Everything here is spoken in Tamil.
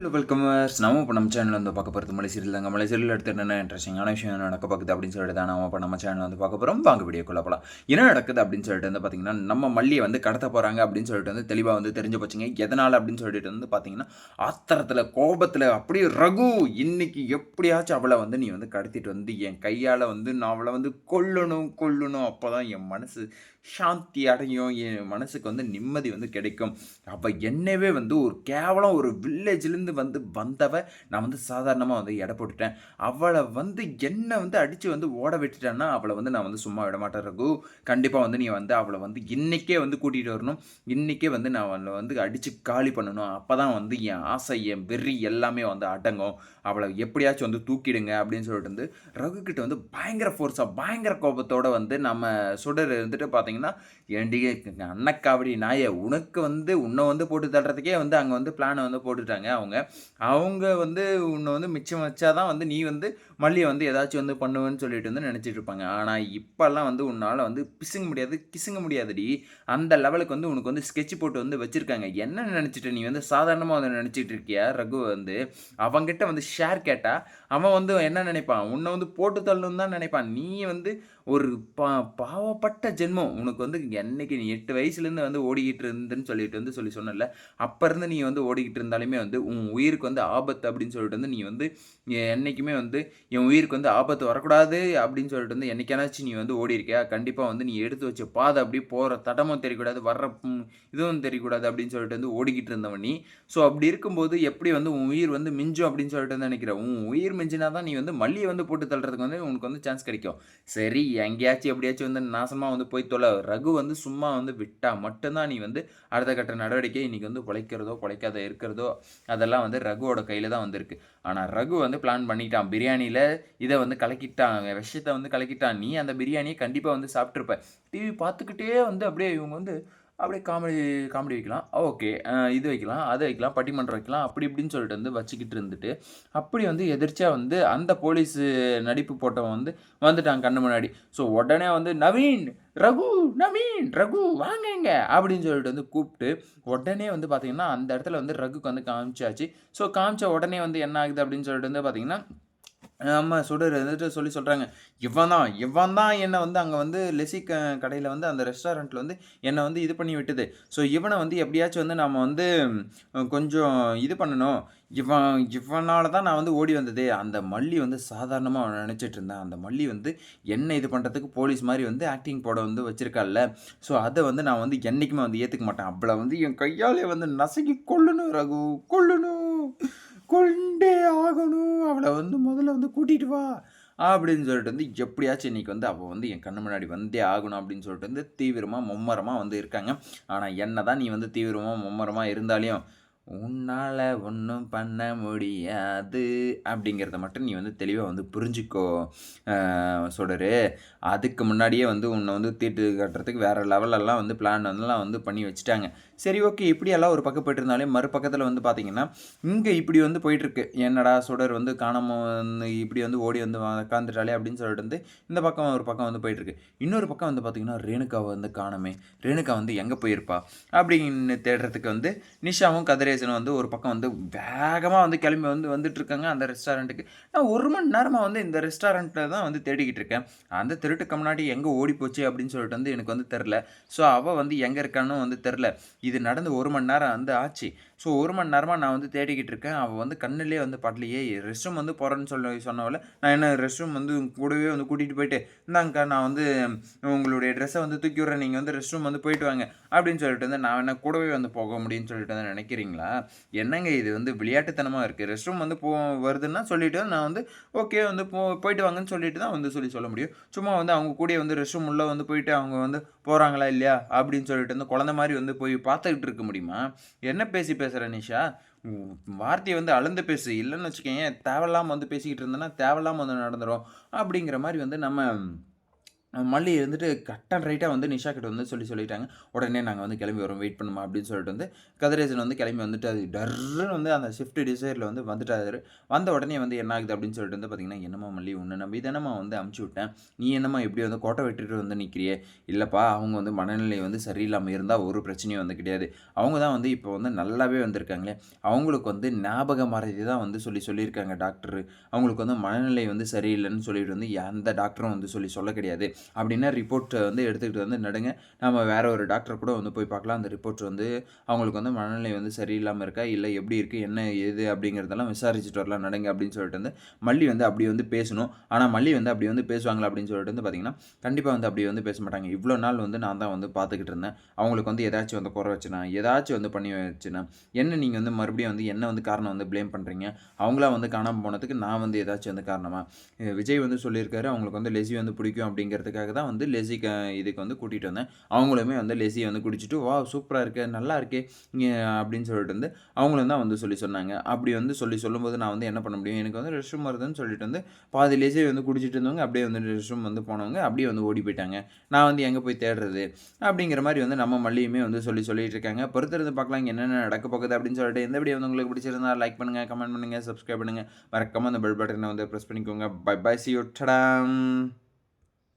ஹலோ வெல்கம் நம்ம இப்போ நம்ம சேனல் வந்து பார்க்க போகிறது மலை சீரியல் தாங்க. மலை சீரியல் எடுத்து என்ன இன்ட்ரெஸ்டிங்கான விஷயம் நடக்க பார்க்குது அப்படின்னு சொல்லிட்டு தான் நம்ம இப்போ நம்ம சேனல் வந்து பார்க்க போகிறோம் வாங்க வீடியோக்குள்ள போகலாம் என்ன நடக்குது அப்படின்னு சொல்லிட்டு வந்து பார்த்தீங்கன்னா நம்ம மல்லியை வந்து கடத்த போகிறாங்க அப்படின்னு சொல்லிட்டு வந்து தெளிவாக வந்து தெரிஞ்சு போச்சுங்க. எதனால் அப்படின்னு சொல்லிட்டு வந்து பார்த்தீங்கன்னா ஆத்திரத்தில் கோபத்தில் அப்படியே ரகு இன்னைக்கு எப்படியாச்சும் அவளை வந்து நீ வந்து கடத்திட்டு வந்து என் கையால் வந்து நான் அவளை வந்து கொல்லணும் கொல்லணும். அப்போ தான் என் மனசு சாந்தி அடையும். என் மனசுக்கு வந்து நிம்மதி வந்து கிடைக்கும். அவள் என்னவே வந்து ஒரு கேவலம் ஒரு வில்லேஜ்லேருந்து வந்து வந்தவ நான் வந்து சாதாரணமாக வந்து எடை போட்டுட்டேன். அவளை வந்து என்னை வந்து அடித்து வந்து ஓட விட்டுட்டேன்னா அவளை வந்து நான் வந்து சும்மா விட மாட்டேன் ரகு. கண்டிப்பாக வந்து நீ வந்து அவளை வந்து இன்றைக்கே வந்து கூட்டிகிட்டு வரணும். இன்றைக்கே வந்து நான் அவளை வந்து அடித்து காலி பண்ணணும். அப்போ தான் வந்து என் ஆசை என் வெறி எல்லாமே வந்து அடங்கும். அவளை எப்படியாச்சும் வந்து தூக்கிடுங்க அப்படின்னு சொல்லிட்டு வந்து ரகு கிட்ட வந்து பயங்கர ஃபோர்ஸாக பயங்கர கோபத்தோடு வந்து நம்ம சுடர் இருந்துட்டு பார்த்தீங்கன்னா ஏண்டி அன்னக்காவடி நாயை உனக்கு வந்து உன்னை வந்து போட்டு தள்ளுறதுக்கே வந்து அங்கே வந்து பிளானை வந்து போட்டுட்டாங்க. அவங்க அவங்க வந்து உன்னை வந்து மிச்சம் வச்சா தான் வந்து நீ வந்து மல்லியை வந்து ஏதாச்சும் வந்து பண்ணுவேன்னு சொல்லிட்டு வந்து நினச்சிட்டு இருப்பாங்க. ஆனால் இப்போல்லாம் வந்து உன்னால் வந்து பிசுங்க முடியாது கிசுங்க முடியாதுடி. அந்த லெவலுக்கு வந்து உனக்கு வந்து ஸ்கெட்ச் போட்டு வந்து வச்சுருக்காங்க. என்ன நினச்சிட்டு நீ வந்து சாதாரணமாக வந்து நினச்சிட்டு இருக்கியா ரகு வந்து? அவங்ககிட்ட வந்து ஷேர் கேட்டால் அவன் வந்து என்ன நினைப்பான்? உன்னை வந்து போட்டு தள்ளணும்னு தான் நினைப்பான். நீ வந்து ஒரு பா பாவப்பட்ட ஜென்மம். உனக்கு வந்து என்னைக்கு நீ எட்டு வயசுலேருந்து வந்து ஓடிக்கிட்டு இருந்துன்னு சொல்லிட்டு வந்து சொல்லி சொன்னல அப்போ இருந்து நீ வந்து ஓடிக்கிட்டு இருந்தாலுமே வந்து உன் உன் உயிருக்கு வந்து ஆபத்து அப்படின்னு சொல்லிட்டு வந்து நீ வந்து என்றைக்குமே வந்து என் உயிருக்கு வந்து ஆபத்து வரக்கூடாது அப்படின்னு சொல்லிட்டு வந்து என்னைக்கானாச்சும் நீ வந்து ஓடி இருக்கியா கண்டிப்பாக வந்து நீ எடுத்து வச்ச பாதை அப்படி போகிற தடமும் தெரியக்கூடாது வர்ற இதுவும் தெரியக்கூடாது அப்படின்னு சொல்லிட்டு வந்து ஓடிக்கிட்டு இருந்தவன் நீ. ஸோ அப்படி இருக்கும்போது எப்படி வந்து உன் உயிர் வந்து மிஞ்சும் அப்படின்னு சொல்லிட்டு வந்து நினைக்கிற? உன் உயிர் மிஞ்சினா தான் நீ வந்து மல்லியை வந்து போட்டு தள்ளுறதுக்கு வந்து உனக்கு வந்து சான்ஸ் கிடைக்கும். சரி எங்கேயாச்சும் எப்படியாச்சும் வந்து நாசமாக வந்து போய் தொலை. ரகு வந்து சும்மா வந்து விட்டால் மட்டும்தான் நீ வந்து அடுத்த கட்ட நடவடிக்கை இன்றைக்கி வந்து பிழைக்கிறதோ பிழைக்காத இருக்கிறதோ அதெல்லாம் வந்து ரகுவோட கையில் தான் வந்திருக்கு. ஆனால் ரகு வந்து பிளான் பண்ணிட்டான். பிரியாணியில் இதை வந்து கலக்கிட்டான். விஷயத்தை வந்து கலக்கிட்டான். நீ அந்த பிரியாணியை கண்டிப்பாக வந்து சாப்பிட்ருப்ப டிவி பார்த்துக்கிட்டே வந்து அப்படியே இவங்க வந்து அப்படியே காமெடி காமெடி வைக்கலாம். ஓகே இது வைக்கலாம் அது வைக்கலாம் பட்டிமன்றம் வைக்கலாம் அப்படி இப்படின்னு சொல்லிட்டு வந்து வச்சுக்கிட்டு இருந்துட்டு அப்படி வந்து எதிர்ச்சியாக வந்து அந்த போலீஸ் நடிப்பு போட்டவன் வந்து வந்துட்டாங்க கண்ணு முன்னாடி. ஸோ உடனே வந்து நவீன் ரகு நவீன் ரகு வாங்கங்க அப்படின்னு சொல்லிட்டு வந்து கூப்பிட்டு உடனே வந்து பார்த்தீங்கன்னா அந்த இடத்துல வந்து ரகுக்கு வந்து காமிச்சாச்சு. ஸோ காமிச்ச உடனே வந்து என்ன ஆகுது அப்படின்னு சொல்லிட்டு வந்து பார்த்தீங்கன்னா ஆமாம் சுடர் வந்துட்டு சொல்லி சொல்கிறாங்க இவன் தான் இவன் தான் என்னை வந்து அங்கே வந்து லெசி க கடையில் வந்து அந்த ரெஸ்டாரண்ட்டில் வந்து என்னை வந்து இது பண்ணி விட்டுது. ஸோ இவனை வந்து எப்படியாச்சும் வந்து நம்ம வந்து கொஞ்சம் இது பண்ணணும். இவன் இவனால் தான் நான் வந்து ஓடி வந்தது. அந்த மல்லி வந்து சாதாரணமாக நினச்சிட்டு இருந்தேன். அந்த மல்லி வந்து என்ன இது பண்ணுறதுக்கு போலீஸ் மாதிரி வந்து ஆக்டிங் போட வந்து வச்சுருக்கால ஸோ அதை வந்து நான் வந்து என்றைக்குமே வந்து ஏற்றுக்க மாட்டேன். அவ்வளோ வந்து என் கையாலே வந்து நசுக்கி கொள்ளணும் ரகு. கொள்ளணும் கொண்டே ஆகணும். அவளை வந்து முதல்ல வந்து கூட்டிகிட்டு வா அப்படின்னு சொல்லிட்டு வந்து எப்படியாச்சும் இன்னைக்கு வந்து அவள் வந்து என் கண்ணு முன்னாடி வந்தே ஆகணும் அப்படின்னு சொல்லிட்டு வந்து தீவிரமாக மும்மரமாக வந்து இருக்காங்க. ஆனால் என்ன தான் நீ வந்து தீவிரமாக மும்மரமாக இருந்தாலையும் உன்னால் ஒன்றும் பண்ண முடியாது. அப்படிங்கிறத மட்டும் நீ வந்து தெளிவாக வந்து புரிஞ்சுக்கோ. ஆஹ் அதுக்கு முன்னாடியே வந்து உன்னை வந்து தீட்டு கட்டுறதுக்கு வேறு லெவலெல்லாம் வந்து பிளான் வந்துலாம் வந்து பண்ணி வச்சுட்டாங்க. சரி ஓகே இப்படியெல்லாம் ஒரு பக்கம் போயிட்டு இருந்தாலே மறுபக்கத்தில் வந்து பார்த்தீங்கன்னா இங்கே இப்படி வந்து போயிட்டுருக்கு. என்னடா சுடர் வந்து காணாம வந்து இப்படி வந்து ஓடி வந்து உட்காந்துட்டாலே அப்படின்னு சொல்லிட்டு வந்து இந்த பக்கம் ஒரு பக்கம் வந்து போயிட்டுருக்கு. இன்னொரு பக்கம் வந்து பார்த்தீங்கன்னா ரேணுகாவை வந்து காணமே. ரேணுகா வந்து எங்கே போயிருப்பா? அப்படின்னு தேடுறதுக்கு வந்து நிஷாவும் கதிரே கதிரேசனும் வந்து ஒரு பக்கம் வந்து வேகமாக வந்து கிளம்பி வந்து வந்துட்டு இருக்காங்க அந்த ரெஸ்டாரண்ட்டுக்கு. நான் ஒரு மணி நேரமாக வந்து இந்த ரெஸ்டாரண்ட்டில் தான் வந்து தேடிக்கிட்டு இருக்கேன். அந்த திருட்டுக்கு முன்னாடி எங்கே ஓடி போச்சு அப்படின்னு சொல்லிட்டு வந்து எனக்கு வந்து தெரில ஸோ அவள் வந்து எங்கே இருக்கான்னு வந்து தெரில இது நடந்து ஒரு மணி நேரம் வந்து ஆச்சு. ஸோ ஒரு மணி நேரமாக நான் வந்து தேடிக்கிட்டு இருக்கேன். அவள் வந்து கண்ணிலே வந்து படலையே. ரெஸ்ட் ரூம் வந்து போகிறேன்னு சொல்லி சொன்னவள நான் என்ன ரெஸ்ட் ரூம் வந்து கூடவே வந்து கூட்டிகிட்டு போயிட்டு இந்தாங்கக்கா நான் வந்து உங்களுடைய ட்ரெஸ்ஸை வந்து தூக்கி விட்றேன். நீங்கள் வந்து ரெஸ்ட் ரூம் வந்து போயிட்டு வாங்க. அப்படின்னு சொல்லிட்டு வந்து நான் என்ன கூடவே வந்து போக முடியும்னு சொல்லிட்டு வந்து நினைக்கிறீங்களா? என்னங்க இது வந்து விளையாட்டுத்தனமாக இருக்குது ரெஸ்ட் ரூம் வந்து போ வருதுன்னா சொல்லிவிட்டு நான் வந்து ஓகே வந்து போ போயிட்டு வாங்கன்னு சொல்லிட்டு தான் வந்து சொல்லி சொல்ல முடியும். சும்மா வந்து அவங்க கூட வந்து ரெஸ்ட் ரூம் உள்ளே வந்து போயிட்டு அவங்க வந்து போகிறாங்களா இல்லையா? அப்படின்னு சொல்லிட்டு வந்து குழந்த மாதிரி வந்து போய் பார்த்துக்கிட்டு இருக்க முடியுமா? என்ன பேசி பேசுகிற நிஷா? வார்த்தையை வந்து அளந்து பேசு. இல்லைன்னு வச்சுக்கோங்க தேவையில்லாமல் வந்து பேசிக்கிட்டு இருந்தேன்னா தேவையில்லாமல் வந்து நடந்துடும் அப்படிங்கிற மாதிரி வந்து நம்ம மல்லி இருந்துட்டு கட் அண்ட் ரைட்டாக வந்து நிஷா கிட்ட வந்து சொல்லி சொல்லிட்டாங்க. உடனே நாங்கள் வந்து கிளம்பி வரோம். வெயிட் பண்ணுமா அப்படின்னு சொல்லிட்டு வந்து கதிரேசன் வந்து கிளம்பி வந்துட்டு அது டர்ன்னு வந்து அந்த ஷிஃப்ட் டிசைரில் வந்து வந்துட்டாரு. வந்த உடனே வந்து என்ன ஆகுது அப்படின்னு சொல்லிட்டு வந்து பார்த்தீங்கன்னா என்னம்மா மல்லி ஒன்று நம்பி தானம்மா வந்து அமுச்சு விட்டேன். நீ என்னம்மா இப்படி வந்து கோட்டை வெட்டிட்டு வந்து நிற்கிறியே இல்லைப்பா அவங்க வந்து மனநிலை வந்து சரியில்லாமல் இருந்தால் ஒரு பிரச்சனையும் வந்து கிடையாது. அவங்க தான் வந்து இப்போ வந்து நல்லாவே வந்திருக்காங்களே. அவங்களுக்கு வந்து ஞாபக மறதி தான் வந்து சொல்லி சொல்லியிருக்காங்க டாக்டர் அவங்களுக்கு வந்து மனநிலை வந்து சரியில்லைன்னு சொல்லிட்டு வந்து எந்த டாக்டரும் வந்து சொல்லி சொல்ல கிடையாது. அப்படின்னா ரிப்போர்ட்டை வந்து எடுத்துக்கிட்டு வந்து நடுங்க நம்ம வேறு ஒரு டாக்டர் கூட வந்து போய் பார்க்கலாம். அந்த ரிப்போர்ட் வந்து அவங்களுக்கு வந்து மனநிலை வந்து சரியில்லாமல் இருக்கா? இல்லை எப்படி இருக்குது என்ன எது அப்படிங்கிறதெல்லாம் விசாரிச்சுட்டு வரலாம் நடுங்க அப்படின்னு சொல்லிட்டு வந்து மல்லி வந்து அப்படி வந்து பேசணும். ஆனால் மல்லி வந்து அப்படி வந்து பேசுவாங்களா அப்படின்னு சொல்லிட்டு வந்து பார்த்தீங்கன்னா கண்டிப்பாக வந்து அப்படி வந்து பேச மாட்டாங்க. இவ்வளோ நாள் வந்து நான் தான் வந்து பார்த்துக்கிட்டு இருந்தேன். அவங்களுக்கு வந்து ஏதாச்சும் வந்து குறை வச்சுனா ஏதாச்சும் வந்து பண்ணி வச்சுனா என்ன நீங்கள் வந்து மறுபடியும் வந்து என்ன வந்து காரணம் வந்து ப்ளேம் பண்ணுறீங்க அவங்களா வந்து காணாமல் போனதுக்கு நான் வந்து ஏதாச்சும் வந்து காரணமாக விஜய் வந்து சொல்லியிருக்காரு அவங்களுக்கு வந்து லெசி வந்து பிடிக்கும் அப்படிங்கிறது அப்படிங்கிறதுக்காக தான் வந்து லெசி க இதுக்கு வந்து கூட்டிகிட்டு வந்தேன். அவங்களுமே வந்து லெசியை வந்து குடிச்சிட்டு வா சூப்பராக இருக்கு நல்லா இருக்கே அப்படின்னு சொல்லிட்டு வந்து அவங்களும் தான் வந்து சொல்லி சொன்னாங்க. அப்படி வந்து சொல்லி சொல்லும்போது நான் வந்து என்ன பண்ண முடியும்? எனக்கு வந்து ரெஸ்ட் ரூம் வருதுன்னு சொல்லிட்டு வந்து பாதி லெசியை வந்து குடிச்சிட்டு இருந்தவங்க அப்படியே வந்து ரெஸ்ட் ரூம் வந்து போனவங்க அப்படியே வந்து ஓடி போயிட்டாங்க. நான் வந்து எங்கே போய் தேடுறது? அப்படிங்கிற மாதிரி வந்து நம்ம மல்லியுமே வந்து சொல்லி சொல்லிட்டு இருக்காங்க. பொறுத்திருந்து பார்க்கலாம் என்னென்ன நடக்க போகுது அப்படின்னு சொல்லிட்டு. எந்த வீடியோ வந்து உங்களுக்கு பிடிச்சிருந்தா லைக் பண்ணுங்கள் கமெண்ட் பண்ணுங்கள் சப்ஸ்கிரைப் பண்ணுங்கள் மறக்காமல் அந்த பெல் பட்டனை வந்து ப்ரெஸ் பண்ணிக்கோங்க. Bye bye see you டடாம்